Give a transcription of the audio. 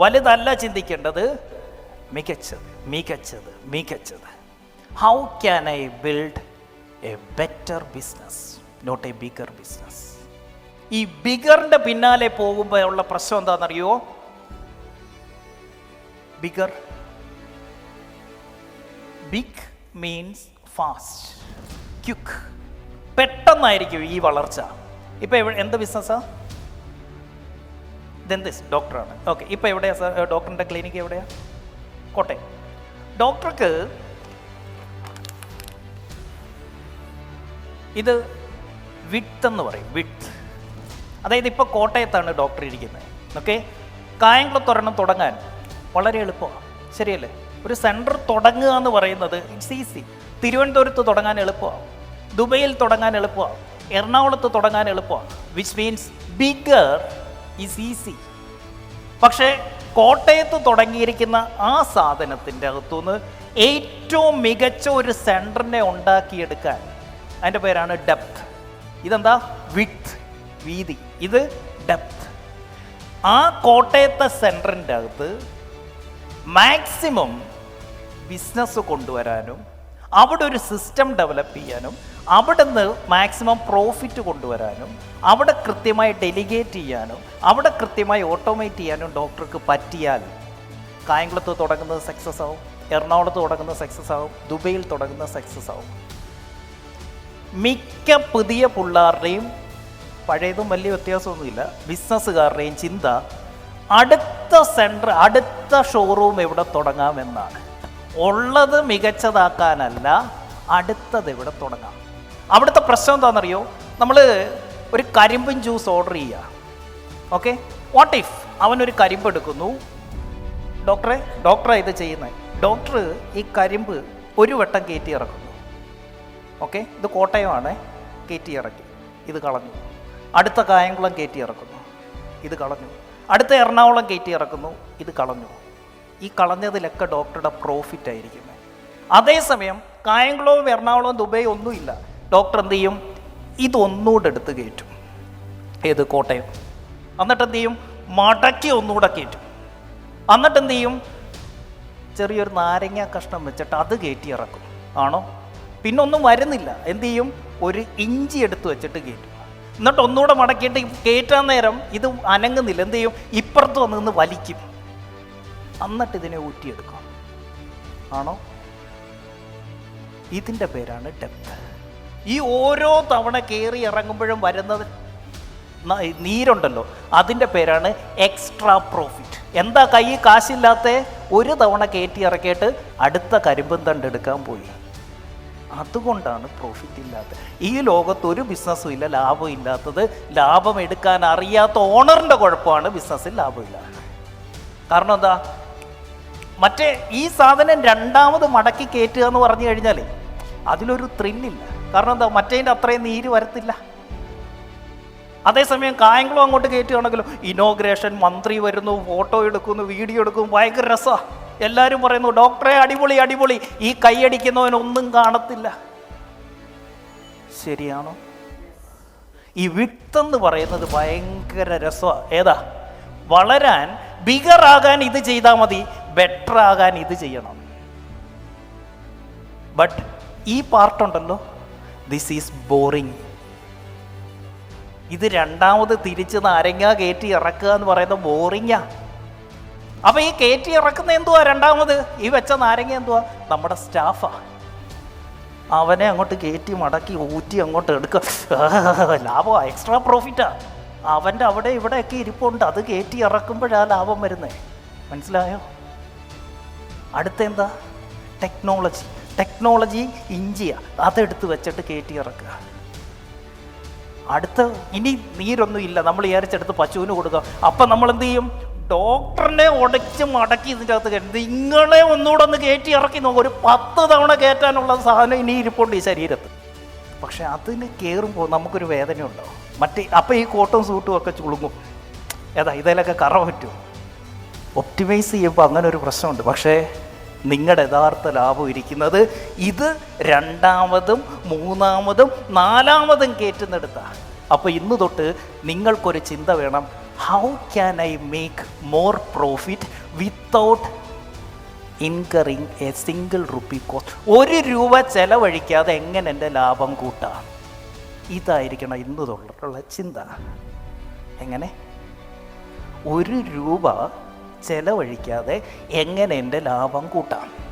വലുതല്ല ചിന്തിക്കേണ്ടത് മികച്ചത് മികച്ചത് മികച്ചത്. How can I build a better business not a bigger business ഈ ബിഗറിന്റെ പിന്നാലെ പോകുമ്പോൾ ഉള്ള പ്രശ്നം എന്താണെന്നറിയോ? Bigger big means fast quick പെട്ടെന്നായിരിക്കും ഈ വളർച്ച. ഇപ്പം എന്ത് എന്ത് ഇതെന്ത് ഡോക്ടറാണ് ഓക്കെ ഇപ്പം എവിടെയാണ് സാർ ഡോക്ടറിന്റെ ക്ലിനിക്ക് എവിടെയാണ് കോട്ടയം. ഡോക്ടർക്ക് ഇത് വിട്ട് എന്ന് പറയും വിട്ട് അതായത് ഇപ്പോൾ കോട്ടയത്താണ് ഡോക്ടർ ഇരിക്കുന്നത് ഓക്കെ കായംകുളത്തൊരെണ്ണം തുടങ്ങാൻ വളരെ എളുപ്പമാണ്. ശരിയല്ലേ? ഒരു സെന്റർ തുടങ്ങുക എന്ന് പറയുന്നത് ഇറ്റ്സ് ഈസി തിരുവനന്തപുരത്ത് തുടങ്ങാൻ എളുപ്പമാണ്. ദുബൈയിൽ തുടങ്ങാൻ എളുപ്പമാണ്. എറണാകുളത്ത് തുടങ്ങാൻ എളുപ്പമാണ്. Which means bigger is easy പക്ഷേ കോട്ടയത്ത് തുടങ്ങിയിരിക്കുന്ന ആ സാധനത്തിന്റെ അകത്തുനിന്ന് ഏറ്റവും മികച്ച ഒരു സെന്ററിനെ ഉണ്ടാക്കിയെടുക്കാൻ അതിന്റെ പേരാണ് ഡെപ്ത്. ഇതെന്താ? വിത്ത് വീതി. ഇത് ഡെപ്ത്. ആ കോട്ടയത്തെ സെന്ററിന്റെ അകത്ത് മാക്സിമം ബിസിനസ് കൊണ്ടുവരാനും അവിടെ ഒരു സിസ്റ്റം ഡെവലപ്പ് ചെയ്യാനും അവിടെ നിന്ന് മാക്സിമം പ്രോഫിറ്റ് കൊണ്ടുവരാനും അവിടെ കൃത്യമായി ഡെലിഗേറ്റ് ചെയ്യാനും അവിടെ കൃത്യമായി ഓട്ടോമേറ്റ് ചെയ്യാനും ഡോക്ടർക്ക് പറ്റിയാൽ കായംകുളത്ത് തുടങ്ങുന്നത് സക്സസ് ആവും എറണാകുളത്ത് തുടങ്ങുന്നത് സക്സസ് ആവും ദുബൈയിൽ തുടങ്ങുന്ന സക്സസ് ആവും. മിക്ക പുതിയ പിള്ളേരുടെയും പഴയതും വലിയ വ്യത്യാസമൊന്നുമില്ല. ബിസിനസ്സുകാരുടെയും ചിന്ത അടുത്ത സെന്റർ അടുത്ത ഷോറൂം എവിടെ തുടങ്ങാമെന്നാണ്. ഉള്ളത് മികച്ചതാക്കാനല്ല അടുത്തത് ഇവിടെ തുടങ്ങാം. അവിടുത്തെ പ്രശ്നം എന്താണെന്നറിയോ? നമ്മൾ ഒരു കരിമ്പൻ ജ്യൂസ് ഓർഡർ ചെയ്യുക ഓക്കെ വാട്ട് ഇഫ് അവനൊരു കരിമ്പ് എടുക്കുന്നു? ഡോക്ടറെ ഡോക്ടറാണ് ഇത് ചെയ്യുന്നത്. ഡോക്ടർ ഈ കരിമ്പ് ഒരു വട്ടം കയറ്റി ഇറക്കുന്നു. ഓക്കെ ഇത് കോട്ടയമാണ്. കയറ്റി ഇറക്കി. ഇത് കളഞ്ഞു. അടുത്ത കായംകുളം കയറ്റി ഇറക്കുന്നു. ഇത് കളഞ്ഞു. അടുത്ത എറണാകുളം കയറ്റി ഇറക്കുന്നു. ഇത് കളഞ്ഞു. ഈ കളഞ്ഞതിലൊക്കെ ഡോക്ടറുടെ പ്രോഫിറ്റ് ആയിരിക്കുന്നത് അതേസമയം കായംകുളവും എറണാകുളവും ദുബൈ ഒന്നുമില്ല ഡോക്ടർ എന്ത് ചെയ്യും? ഇതൊന്നുകൂടെ എടുത്ത് കയറ്റും. ഏത്? കോട്ടയം. എന്നിട്ട് എന്ത് ചെയ്യും? മടക്കി ഒന്നുകൂടെ കയറ്റും. എന്നിട്ട് എന്ത് ചെയ്യും? ചെറിയൊരു നാരങ്ങ കഷ്ണം വെച്ചിട്ട് അത് കയറ്റി ഇറക്കും. ആണോ? പിന്നെ ഒന്നും വരുന്നില്ല. എന്ത് ചെയ്യും? ഒരു ഇഞ്ചി എടുത്ത് വെച്ചിട്ട് കയറ്റും. എന്നിട്ട് ഒന്നുകൂടെ മടക്കിയിട്ട് കയറ്റാൻ നേരം ഇത് അനങ്ങുന്നില്ല. എന്ത് ചെയ്യും? ഇപ്പുറത്ത് വന്ന് നിന്ന് വലിക്കും. എന്നിട്ട് ഇതിനെ ഊറ്റിയെടുക്കും. ആണോ? ഇതിന്റെ പേരാണ് ഡെപ്ത്. ഈ ഓരോ തവണ കയറി ഇറങ്ങുമ്പോഴും വരുന്നത് നീരുണ്ടല്ലോ. അതിന്റെ പേരാണ് എക്സ്ട്രാ പ്രോഫിറ്റ്. എന്താ കൈ കാശില്ലാത്ത? ഒരു തവണ കയറ്റി ഇറക്കിയിട്ട് അടുത്ത കരിമ്പും തണ്ട് എടുക്കാൻ പോയി. അതുകൊണ്ടാണ് പ്രോഫിറ്റ് ഇല്ലാത്തത് ഈ ലോകത്ത് ഒരു ബിസിനസ്സും ഇല്ല ലാഭം ഇല്ലാത്തത്. ലാഭം എടുക്കാൻ അറിയാത്ത ഓണറിന്റെ കുഴപ്പമാണ് ബിസിനസ്സിൽ ലാഭമില്ലാത്തത് കാരണം എന്താ? മറ്റേ ഈ സാധനം രണ്ടാമത് മടക്കി കയറ്റുക എന്ന് പറഞ്ഞു കഴിഞ്ഞാൽ അതിലൊരു ത്രില്ലില്ല കാരണം എന്താ മറ്റേതിന്റെ അത്രയും നീര് വരത്തില്ല. അതേസമയം കായംകുളം അങ്ങോട്ട് കയറ്റുകയാണെങ്കിലും ഇനോഗ്രേഷൻ മന്ത്രി വരുന്നു ഫോട്ടോ എടുക്കുന്നു വീഡിയോ എടുക്കുന്നു ഭയങ്കര രസമാണ് എല്ലാവരും പറയുന്നു ഡോക്ടറെ അടിപൊളി അടിപൊളി. ഈ കൈയടിക്കുന്നവനൊന്നും കാണത്തില്ല. ശരിയാണോ? ഈ വിട്ടെന്ന് പറയുന്നത് ഭയങ്കര രസമാണ് ഏതാ? വളരാൻ ബിഗറാകാൻ ഇത് ചെയ്താൽ മതി. ബെറ്റർ ആകാൻ ഇത് ചെയ്യണം. ബട്ട് ഈ പാർട്ടുണ്ടല്ലോ ദിസ് ഈസ് ബോറിങ് ഇത് രണ്ടാമത് തിരിച്ച് നാരങ്ങ കയറ്റി ഇറക്കുക എന്ന് പറയുന്നത് ബോറിങ്ങാ അപ്പൊ ഈ കയറ്റി ഇറക്കുന്ന എന്തുവാ രണ്ടാമത്? ഈ വെച്ച നാരങ്ങ എന്തുവാ? നമ്മുടെ സ്റ്റാഫാ അവനെ അങ്ങോട്ട് കയറ്റി മടക്കി ഊറ്റി അങ്ങോട്ട് എടുക്കുക. ലാഭമാ എക്സ്ട്രാ പ്രോഫിറ്റാ അവന്റെ അവിടെ ഇവിടെയൊക്കെ ഇരിപ്പുണ്ട്. അത് കയറ്റി ഇറക്കുമ്പോഴാണ് ലാഭം വരുന്നത് മനസ്സിലായോ? അടുത്ത എന്താ ടെക്നോളജി ടെക്നോളജി ഇഞ്ചിയ അതെടുത്ത് വെച്ചിട്ട് കയറ്റി ഇറക്കുക. അടുത്ത ഇനി നീരൊന്നും ഇല്ല. നമ്മൾ ഏറിച്ചെടുത്ത് പശുവിന് കൊടുക്കുക അപ്പം നമ്മൾ എന്ത് ചെയ്യും? ഡോക്ടറിനെ ഉടച്ച് മടക്കി ഇതിന്റെ അകത്ത് കയറ്റി. നിങ്ങളെ ഒന്നുകൂടെ ഒന്ന് കയറ്റി ഇറക്കി നോക്കും. ഒരു പത്ത് തവണ കയറ്റാനുള്ള സാധനം ഇനി ഇരിപ്പുണ്ട് ഈ ശരീരത്ത്. പക്ഷെ അതിന് കയറുമ്പോൾ നമുക്കൊരു വേദന ഉണ്ടാവും മറ്റേ അപ്പം ഈ കോട്ടും സൂട്ടും ഒക്കെ ചുളുങ്ങും. ഏതാ ഇതിലൊക്കെ കറ പറ്റും ഒപ്റ്റിമൈസ് ചെയ്യുമ്പോൾ അങ്ങനെ ഒരു പ്രശ്നമുണ്ട്. പക്ഷേ നിങ്ങളുടെ യഥാർത്ഥ ലാഭം ഇരിക്കുന്നത് ഇത് രണ്ടാമതും മൂന്നാമതും നാലാമതും കയറ്റുന്നെടുത്താണ്. അപ്പോൾ ഇന്ന് തൊട്ട് നിങ്ങൾക്കൊരു ചിന്ത വേണം. How can I make more profit without incurring a single rupee cost ഒരു രൂപ ചെലവഴിക്കാതെ എങ്ങനെ എന്റെ ലാഭം കൂട്ടാം? ഇതായിരിക്കണം ഇന്ന് തൊട്ടുള്ള ചിന്ത. എങ്ങനെ? ഒരു രൂപ ചെലവഴിക്കാതെ എങ്ങനെ എന്റെ ലാഭം കൂട്ടാം?